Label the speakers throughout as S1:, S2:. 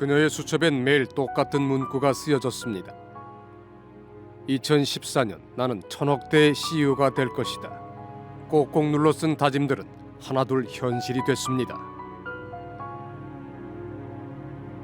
S1: 그녀의 수첩엔 매일 똑같은 문구가 쓰여졌습니다. 2014년 나는 천억대의 CEO가 될 것이다. 꼭꼭 눌러 쓴 다짐들은 하나둘 현실이 됐습니다.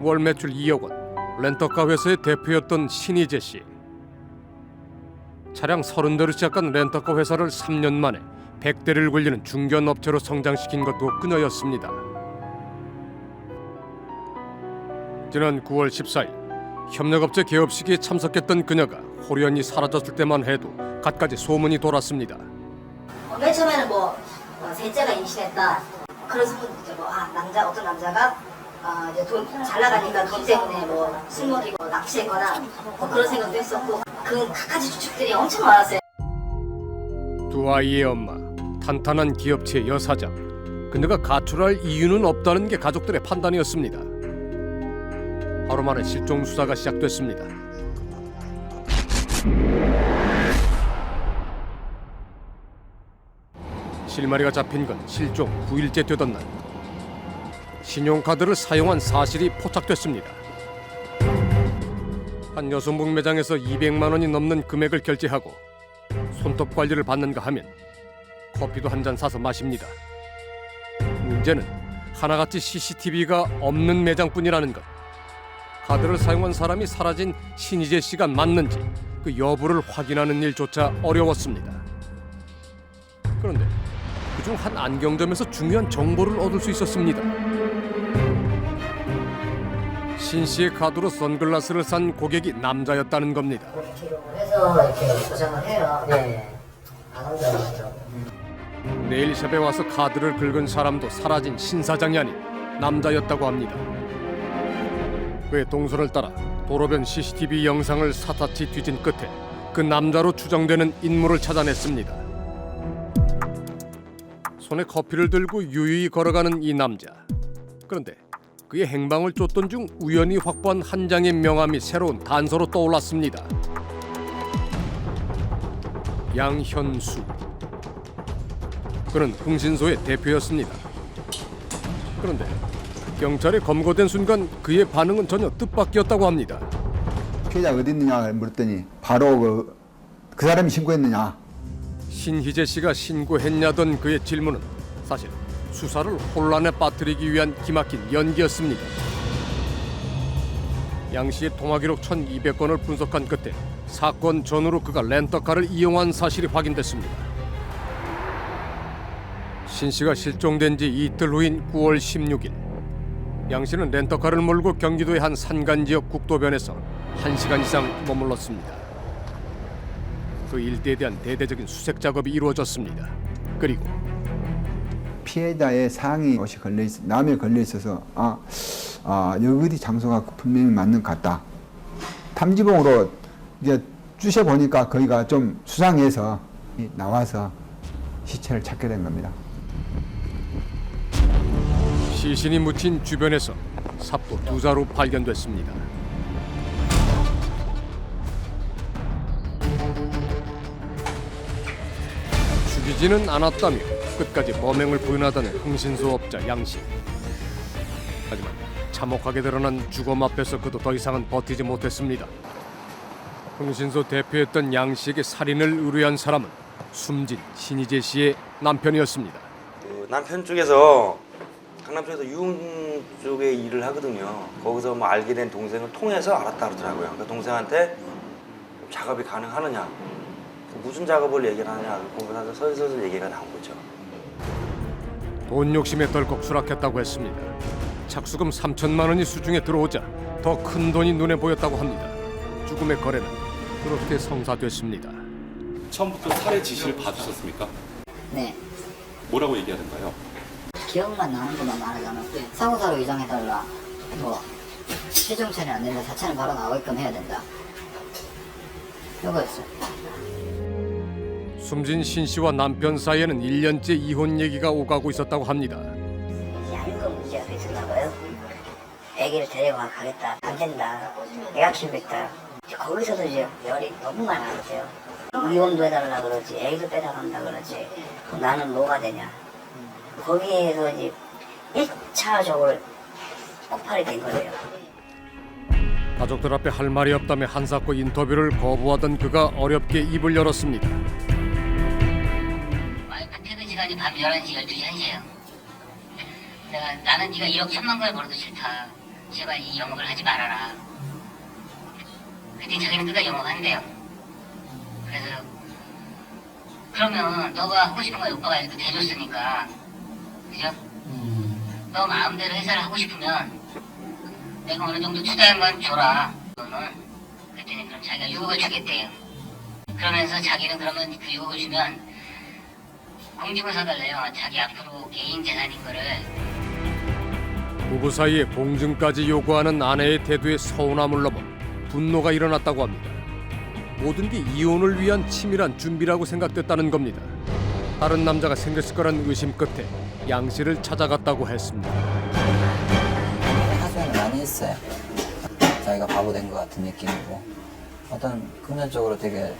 S1: 월 매출 2억 원, 렌터카 회사의 대표였던 신희재 씨. 차량 30대로 시작한 렌터카 회사를 3년 만에 100대를 굴리는 중견 업체로 성장시킨 것도 그녀였습니다. 지난 9월 14일 협력업체 개업식에 참석했던 그녀가 호련히 사라졌을 때만 해도 갖가지 소문이 돌았습니다.
S2: 어, 맨 처음에는 뭐 어, 셋째가 임신했다 그런 소문 이제 뭐아 남자 어떤 남자가 아 이제 돈 잘 나가니까 돈 때문에 뭐 술 먹이고 납치했거나 뭐 그런 생각도 했었고 그 갖가지 추측들이 엄청 많았어요.
S1: 두 아이의 엄마, 탄탄한 기업체 여사장. 그녀가 가출할 이유는 없다는 게 가족들의 판단이었습니다. 하루 만에 실종 수사가 시작됐습니다. 실마리가 잡힌 건 실종 9일째 되던 날. 신용카드를 사용한 사실이 포착됐습니다. 한 여성복 매장에서 200만 원이 넘는 금액을 결제하고 손톱 관리를 받는가 하면 커피도 한 잔 사서 마십니다. 문제는 하나같이 CCTV가 없는 매장뿐이라는 것. 카드를 사용한 사람이 사라진 신희재 씨가 맞는지 그 여부를 확인하는 일조차 어려웠습니다. 그런데 그중 한 안경점에서 중요한 정보를 얻을 수 있었습니다. 신 씨의 카드로 선글라스를 산 고객이 남자였다는 겁니다.
S2: 해서 이렇게 보장을 해요. 네. 안
S1: 네일샵에 와서 카드를 긁은 사람도 사라진 신 사장이 아닌 남자였다고 합니다. 그의 동선을 따라 도로변 CCTV 영상을 사타치 뒤진 끝에 그 남자로 추정되는 인물을 찾아냈습니다. 손에 커피를 들고 유유히 걸어가는 이 남자. 그런데 그의 행방을 쫓던 중 우연히 확보한 한 장의 명함이 새로운 단서로 떠올랐습니다. 양현수. 그는 흥신소의 대표였습니다. 그런데 경찰에 검거된 순간 그의 반응은 전혀 뜻밖이었다고 합니다.
S3: 피해자 어디 있느냐 물었더니 바로 그, 그 사람이 신고했느냐
S1: 신희재 씨가 신고했냐던 그의 질문은 사실 수사를 혼란에 빠뜨리기 위한 기막힌 연기였습니다. 양 씨의 통화 기록 1,200건을 분석한 끝에 사건 전후로 그가 렌터카를 이용한 사실이 확인됐습니다. 신 씨가 실종된 지 이틀 후인 9월 16일 양 씨는 렌터카를 몰고 경기도의 한 산간 지역 국도변에서 1시간 이상 머물렀습니다. 그 일대에 대한 대대적인 수색 작업이 이루어졌습니다. 그리고
S3: 피해자의 상이 옷이 걸려 있 남에 걸려 있어서 아, 아 여기 장소가 분명히 맞는 것 같다 탐지봉으로 이제 쑤셔 보니까 거기가 좀 수상해서 나와서 시체를 찾게 된 겁니다.
S1: 시신이 묻힌 주변에서 삽도 두 자루 발견됐습니다. 죽이지는 않았다며 끝까지 범행을 부인하던 흥신소업자 양씨. 하지만 참혹하게 드러난 주검 앞에서 그도 더 이상은 버티지 못했습니다. 흥신소 대표였던 양 씨에게 살인을 의뢰한 사람은 숨진 신희재 씨의 남편이었습니다.
S4: 그 남편 쪽에서 강남 쪽에서 유흥 쪽에 일을 하거든요. 거기서 뭐 알게 된 동생을 통해서 알았다 그러더라고요. 그 동생한테 작업이 가능하느냐, 그 무슨 작업을 얘기를 하냐, 거기서 서서서 얘기가 나온 거죠.
S1: 돈 욕심에 덜컥 수락했다고 했습니다. 착수금 3천만 원이 수중에 들어오자 더 큰 돈이 눈에 보였다고 합니다. 죽음의 거래는 그렇게 성사됐습니다.
S5: 처음부터 살해 지시를 받으셨습니까?
S2: 네.
S5: 뭐라고 얘기하던가요?
S2: 기억만 나는 것만 말하자면 사고사로 위장해달라. 뭐 시중 처리 안 된다. 자체는 바로 나오게끔 해야 된다. 이거였어요.
S1: 숨진 신 씨와 남편 사이에는 1년째 이혼 얘기가 오가고 있었다고 합니다.
S2: 양금 문제가 있었나 봐요. 애기를 데리고 가겠다. 안 된다. 내가 키우겠다. 거기서도 이제 열이 너무 많이 나왔어요. 이혼도 해달라 그러지. 애기도 빼달란다 그러지. 그럼 나는 뭐가 되냐. 거기에서 이제 1차적으로 폭발이 된 거예요.
S1: 가족들 앞에 할 말이 없다며 한사코 인터뷰를 거부하던 그가 어렵게 입을 열었습니다.
S6: 와이프 퇴근 시간이 밤 11시, 12시, 1시에요. 내가 나는 네가 1억 3만 걸 벌어도 싫다. 제발 이 영업을 하지 말아라. 그랬더니 자기는 끝까지 영업한대요. 그래서 그러면 너가 하고 싶은 거 오빠가 이렇게 대줬으니까 그죠? 너 마음대로 회사를 하고 싶으면 내가 어느 정도 투자한 건 줘라. 너는 그랬더니 그럼 자기가 6억을 주겠대요. 그러면서 자기는 그러면 그 6억을 주면 공직을 사달래요. 자기 앞으로 개인 재산인 거를
S1: 부부 사이에 공증까지 요구하는 아내의 태도에 서운함을 넘어 분노가 일어났다고 합니다. 모든 게 이혼을 위한 치밀한 준비라고 생각됐다는 겁니다. 다른 남자가 생겼을 거란 의심 끝에 양 씨를 찾아갔다고 했습니다.
S7: 하소연 많이 했어요. 자기가 바보 된 것 같은 느낌이고 어떤 금전적으로 되게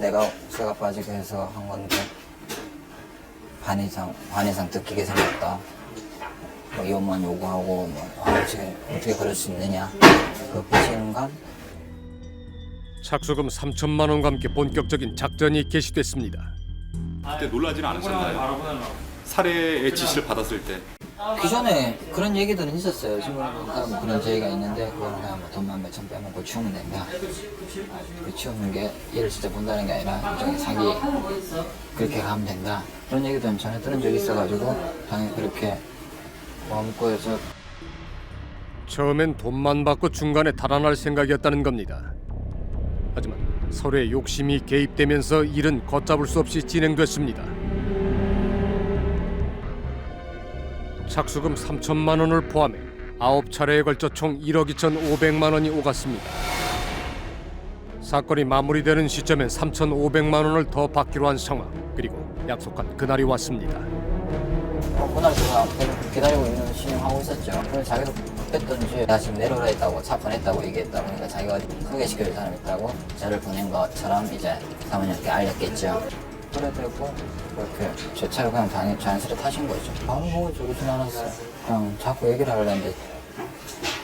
S7: 내가 쇠가 빠지게 해서 한 건데 반 이상 반 이상 뜯기게 생겼다. 뭐 이혼만 요구하고 뭐 아, 어떻게 어떻게 그럴 수 있느냐 그 배신감
S1: 착수금 3천만 원과 함께 본격적인 작전이 개시됐습니다.
S5: 그때 놀라지는 않으셨나요? 살해의 지시를 받았을
S7: 때그 전에 그런 얘기들은 있었어요. 지금 뭐 그런 저희가 있는데 그거는 그냥 뭐 돈만 몇천 빼먹고 치우면 된다. 그 치우는 게 얘를 진짜 본다는 게 아니라 일종의 사기 그렇게 가면 된다. 그런 얘기들은 전에 들은 적이 있어가지고 당연히 그렇게 마음고 해서
S1: 처음엔 돈만 받고 중간에 달아날 생각이었다는 겁니다. 하지만 서로의 욕심이 개입되면서 일은 걷잡을 수 없이 진행됐습니다. 착수금 3천만 원을 포함해 아홉 차례에 걸쳐 총 1억 2천5백만 원이 오갔습니다. 사건이 마무리되는 시점엔 3,500만 원을 더 받기로 한 상황 그리고 약속한 그날이 왔습니다.
S7: 어, 그날 제가 기다리고 있는 신용하고 있었죠. 그래서 자기도 그랬던지 내가 지금 내려오라 했다고 차 보냈다고 얘기했다고 그러니까 자기가 소개시켜줄 사람 있다고 저를 보낸 것처럼 이제 사모님께 알렸겠죠. 그래 되고 그렇게 제 차를 그냥 자, 자연스레 타신 거죠. 아무 저러진 않았어요. 그냥 자꾸 얘기를 하려는데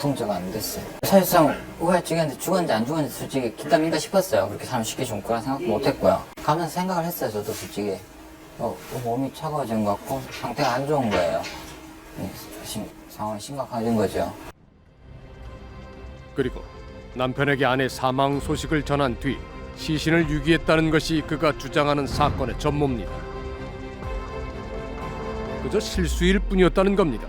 S7: 통제가 안 됐어요. 사실상 우회증인데 죽었는지 안 죽었는지 솔직히 긴가민가 싶었어요. 그렇게 사람 쉽게 죽을 거라 생각 못 했고요. 가면서 생각을 했어요. 저도 솔직히. 어, 몸이 차가워진 것 같고 상태가 안 좋은 거예요. 네, 심, 상황이 심각해진 거죠.
S1: 그리고 남편에게 아내 사망 소식을 전한 뒤 시신을 유기했다는 것이 그가 주장하는 사건의 전모입니다. 그저 실수일 뿐이었다는 겁니다.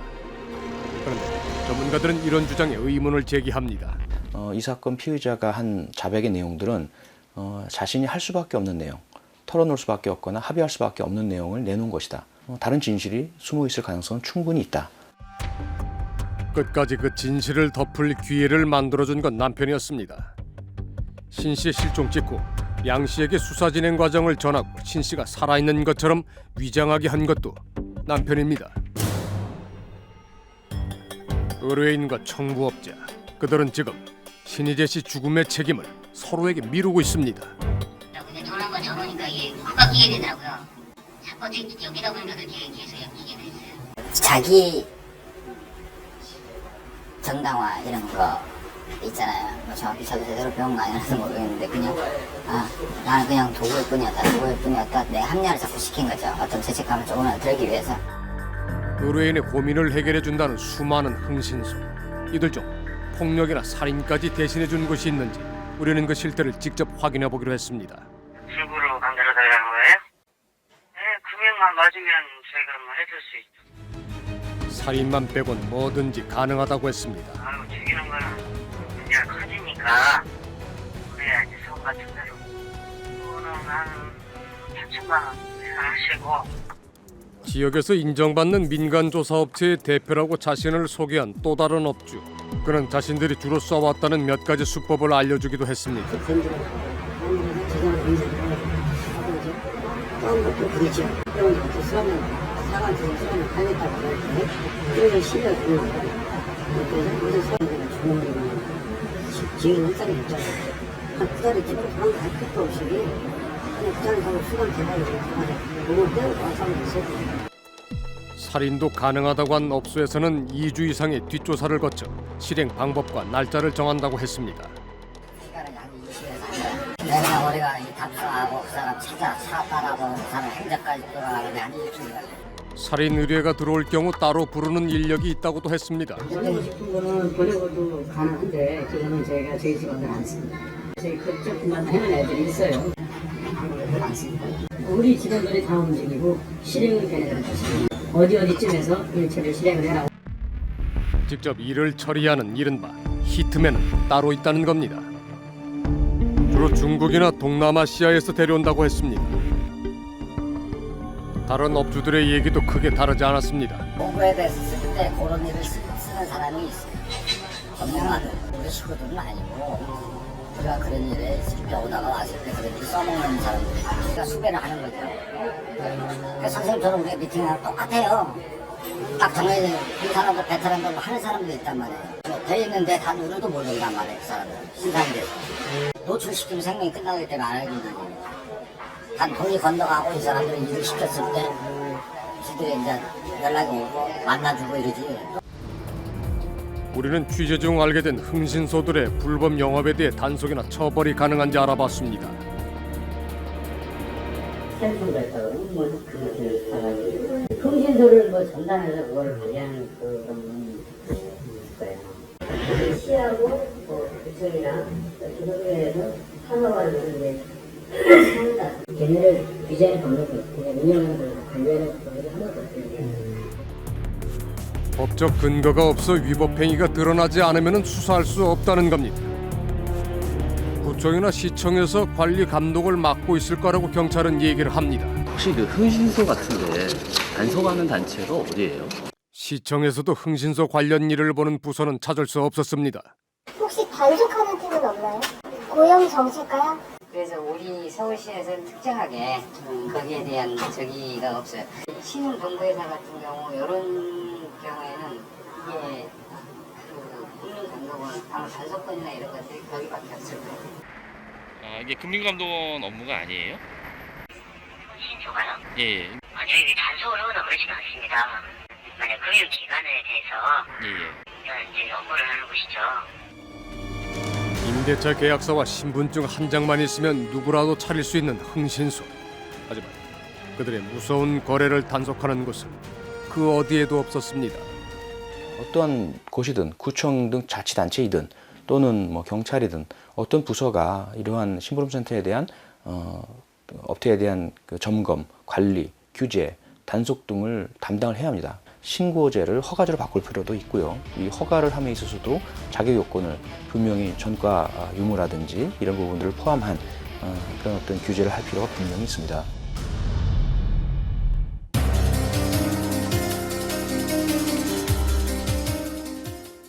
S1: 그런데 전문가들은 이런 주장에 의문을 제기합니다.
S8: 어, 이 사건 피의자가 한 자백의 내용들은 어, 자신이 할 수밖에 없는 내용, 털어놓을 수밖에 없거나 합의할 수밖에 없는 내용을 내놓은 것이다. 어, 다른 진실이 숨어 있을 가능성은 충분히 있다.
S1: 끝까지 그 진실을 덮을 기회를 만들어준 건 남편이었습니다. 신 씨의 실종 직후 양 씨에게 수사 진행 과정을 전하고 신 씨가 살아있는 것처럼 위장하게 한 것도 남편입니다. 의뢰인과 청부업자 그들은 지금 신희재 씨 죽음의 책임을 서로에게 미루고 있습니다.
S6: 근데 돈한번 줘보니까 이게 코가 끼게 되더라고요. 자꾸 여기다 보니까 그렇게 계속 엮이게 됐어요.
S2: 자기 정당화 이런 거 있잖아요. 뭐 정확히 저도 제대로 배운 거 아니라서 모르겠는데 그냥 아 나는 그냥 도구일 뿐이었다. 도구일 뿐이었다. 내 합리화를 자꾸 시킨 거죠. 어떤 죄책감을 조금이라도 들기 위해서.
S1: 의뢰인의 고민을 해결해 준다는 수많은 흥신소 이들 중 폭력이나 살인까지 대신해 준 곳이 있는지 우리는 그 실태를 직접 확인해 보기로 했습니다.
S9: 집으로 만들어 달라는 거예요? 네, 금액만 맞으면 저희가 뭐 해줄 수 있죠.
S1: 살인만 빼곤 뭐든지 가능하다고 했습니다.
S9: 아유, 죽이는 거는 문제가 커지니까 그래야지 성 같은 대로. 그거는 한 4천만 원 생각하시고
S1: 지역에서 인정받는 민간 조사 업체의 대표라고 자신을 소개한 또 다른 업주. 그는 자신들이 주로 써왔다는 몇 가지 수법을 알려주기도 했습니다.
S10: 것도 그렇죠. 것도 하겠다고 실력. 무슨 지금 일상이 있잖아요. 그 자리 집으로 도망갈 것도 없이 그냥 그 자리 가고 이렇게 하고 몸을 떼고 와서 하면 있어요.
S1: 살인도 가능하다고 한 업소에서는 2주 이상의 뒷조사를 거쳐 실행 방법과 날짜를 정한다고 했습니다.
S10: 시간은 한 20에서 내가 우리가 이 답사하고 그 사람 찾아 차 따라서 그 사람 행적까지 돌아가는데 한 20시간
S1: 살인 의뢰가 들어올 경우 따로 부르는 인력이 있다고도 했습니다.
S11: 보내고 싶은 거는 보내고도 가능한데 그거는 저희가 저희 직원들 안 씁니다. 저희 그쪽 분만 해는 애들이 있어요. 안 씁니다. 우리 직원들이 다 움직이고 실행을 하시고 어디 어디쯤에서 일처리를 실행을 해라.
S1: 직접 일을 처리하는 이른바 히트맨은 따로 있다는 겁니다. 주로 중국이나 동남아시아에서 데려온다고 했습니다. 다른 업주들의 얘기도 크게 다르지 않았습니다.
S10: 공부에 대해서 쓸 때 그런 일을 쓰, 는 사람이 있어요. 전문가들 우리 식구들은 아니고 우리가 그런 일에 쓸때 오다가 왔을 때 그런 일 써먹는 사람들 우리가 수배를 하는 거죠. 그 선생님처럼 우리가 미팅하고 똑같아요. 딱 정해진 이 사람도 베테랑들 하는 사람도 있단 말이에요. 돼 있는데 다 누구도 모르단 말이에요. 그 사람들 신사인데 노출시키면 생명이 끝나기 때문에 안 해준다는 거예요. 단 돈이 건너가고 이 사람들이 일을 시켰을 때 지들이 이제 연락이 오고 만나주고 이러지.
S1: 우리는 취재 중 알게 된 흥신소들의 불법 영업에 대해 단속이나 처벌이 가능한지 알아봤습니다.
S11: 있다고 뭐 사람이 통신소를 뭐 전담해서 그걸 관리하는 그런 거예요. 시하고 뭐 구청이나 기업에서 산업화를 이제. 걔네를 규제하는 방법이 없고 운영하는 걸 관리하는 방법이 하나도 없어요.
S1: 법적 근거가 없어 위법 행위가 드러나지 않으면 수사할 수 없다는 겁니다. 구청이나 시청에서 관리 감독을 맡고 있을 거라고 경찰은 얘기를 합니다.
S12: 혹시 그 흥신소 같은데 단속하는 단체가 어디예요?
S1: 시청에서도 흥신소 관련 일을 보는 부서는 찾을 수 없었습니다.
S9: 혹시 단속하는 팀은 없나요? 고용 정책가요?
S10: 그래서 우리 서울시에서는 특정하게 음, 거기에 대한 저기가 없어요. 신흥 정보회사 같은 경우 이런 경우에는 이게 그 아마 단속권이나 이런 것들이 거기밖에 없을 거예요.
S12: 아 이게 금융감독원 업무가 아니에요?
S6: 신조가요?
S12: 예, 예,
S6: 아, 저희들이 단속을 하거나 그러지는 않습니다. 만약 금융기관에 대해서
S12: 예, 예.
S6: 저희 업무를 하는 곳이죠.
S1: 임대차 계약서와 신분증 한 장만 있으면 누구라도 차릴 수 있는 흥신소. 하지만 그들의 무서운 거래를 단속하는 곳은 그 어디에도 없었습니다.
S8: 어떠한 곳이든 구청 등 자치단체이든 또는 뭐 경찰이든 어떤 부서가 이러한 심부름센터에 대한 어, 업체에 대한 그 점검, 관리, 규제, 단속 등을 담당을 해야 합니다. 신고제를 허가제로 바꿀 필요도 있고요. 이 허가를 함에 있어서도 자격 요건을 분명히 전과 유무라든지 이런 부분들을 포함한 어, 그런 어떤 규제를 할 필요가 분명히 있습니다.